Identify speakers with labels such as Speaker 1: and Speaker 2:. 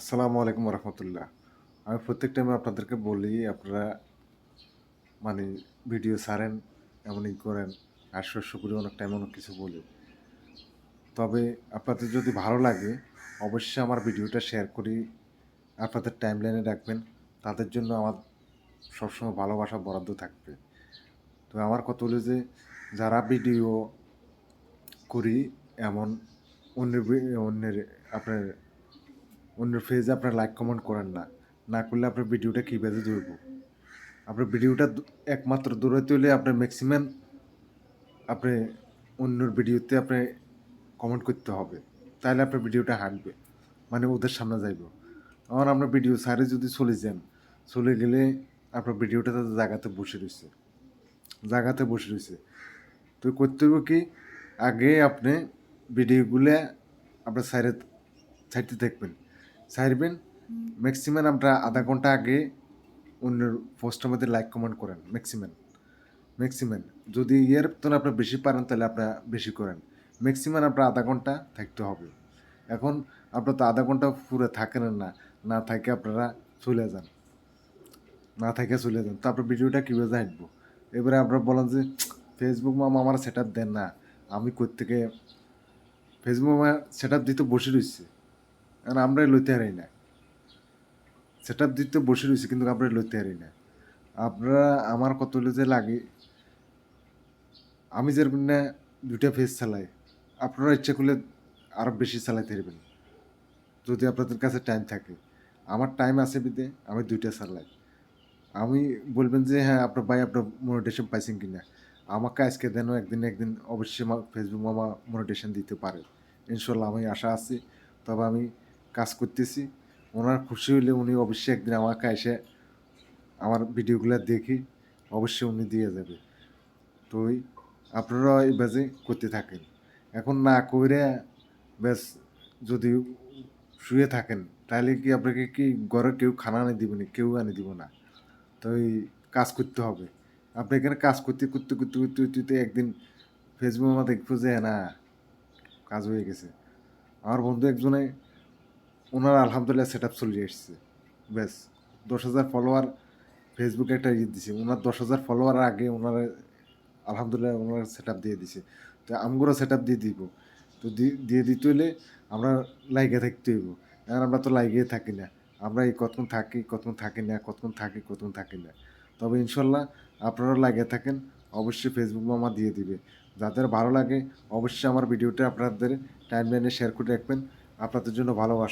Speaker 1: আসসালামু আলাইকুম রহমতুল্লাহ আমি প্রত্যেক টাইমে আপনাদেরকে বলি, আপনারা মানে ভিডিও ছাড়েন, এমনই করেন। আর শস্য করে অনেক টাইম অনেক কিছু বলি। তবে আপনাদের যদি ভালো লাগে, অবশ্যই আমার ভিডিওটা শেয়ার করি। আপনাদের টাইম লাইনে রাখবেন। তাদের জন্য আমার সবসময় ভালোবাসা, বরাদ্দ থাকবে। তো আমার কথা হলো যে, যারা ভিডিও করি, এমন অন্যের অন্যের আপনার অন্যের পেজে আপনার লাইক কমেন্ট করেন না। না করলে আপনার ভিডিওটা কী বেঁধে ধরব? আপনার ভিডিওটা একমাত্র দৌড়াইতে হলে আপনার ম্যাক্সিমাম আপনি অন্যর ভিডিওতে আপনি কমেন্ট করতে হবে। তাহলে আপনার ভিডিওটা হাঁটবে মানে ওদের সামনে যাইব। আমার আপনার ভিডিও সারে যদি চলে যান, চলে গেলে আপনার ভিডিওটা তাদের জায়গাতে বসে রয়েছে। জায়গাতে বসে রয়েছে। তো করতে হবে কি, আগে আপনি ভিডিওগুলো আপনার সাইডে সাইডে দেখবেন। সাইডবেন ম্যাক্সিমাম আমরা আধা ঘণ্টা আগে অন্যের পোস্টের মধ্যে লাইক কমেন্ট করেন, ম্যাক্সিমাম। ম্যাক্সিমাম। যদি ইয়ের তো আপনার বেশি পারেন, তাহলে আপনার বেশি করেন। ম্যাক্সিমাম আপনার আধা ঘণ্টা থাকতে হবে। এখন আপনার তো আধা ঘণ্টা পুরো থাকেন না না থাকে আপনারা চলে যান। না থাকে চলে যান। তো আপনার ভিডিওটা কীভাবে হাঁটবো? এবারে আপনারা বলেন যে ফেসবুক মামা আমার সেট দেন না। আমি থেকে? ফেসবুক আমার সেট দিতে বসে রয়েছে। কারণ আমরাই লইতে হারাই না। সেট দিতে বসে রয়েছে কিন্তু আমরা লইতে হারাই না। আপনারা আমার কত যে লাগে, আমি যেরকম না দুইটা ফেস চালাই, আপনারা ইচ্ছা করলে আরও বেশি চালাইতে পারবেন। যদি আপনাদের কাছে টাইম থাকে। আমার টাইম আছে বিদে, আমি দুইটা চালাই। আমি বলবেন যে হ্যাঁ আপনার ভাই আপনার মনিটেশন পাইছেন কি না আমাকে আজকে দেন, একদিন একদিন অবশ্যই ফেসবুক মামা মনিটেশন দিতে পারে। ইনশাল্লাহ আমি আশা আছি। তবে আমি কাজ করতেছি। ওনার খুশি হলে উনি অবশ্যই একদিন আমাকে এসে আমার ভিডিওগুলো দেখি অবশ্যই উনি দিয়ে যাবে। তো আপনারা এই বাজে করতে থাকেন। এখন না কইরে ব্যাস যদি শুয়ে থাকেন, তাহলে কি আপনাকে কি ঘরে কেউ খানা আনে দিব না, কেউ আনে দিব না? তো এই কাজ করতে হবে। আপনি এখানে কাজ করতে করতে করতে করতে করতে করতে একদিন ফেসবুকে আমার দেখব যে না, কাজ হয়ে গেছে। আমার বন্ধু একজনে ওনার আলহামদুলিল্লাহ সেট আপ চলে এসছে। ব্যাস, দশ হাজার ফলোয়ার ফেসবুকে একটা ইয়ে দিছে। ওনার দশ হাজার ফলোয়ার আগে ওনার আলহামদুলিল্লাহ ওনার সেট দিয়ে দিছে। তো আমগুলো সেট আপ দিয়ে দিব। তো দিয়ে দিতে হলে আমরা লাইগে থাকতে হইব। এখন আমরা তো লাইগে থাকি না। আমরা এই কতক্ষণ থাকি কতক্ষণ থাকি না, কতক্ষণ থাকি কতক্ষণ থাকি না। তবে ইনশাল্লাহ আপনারা লাগিয়ে থাকেন। অবশ্যই ফেসবুক মামা দিয়ে দিবে। যাদের ভালো লাগে অবশ্যই আমার ভিডিওটা আপনাদের টাইম লাইনে শেয়ার করে রাখবেন। আপনাদের জন্য ভালোবাসা।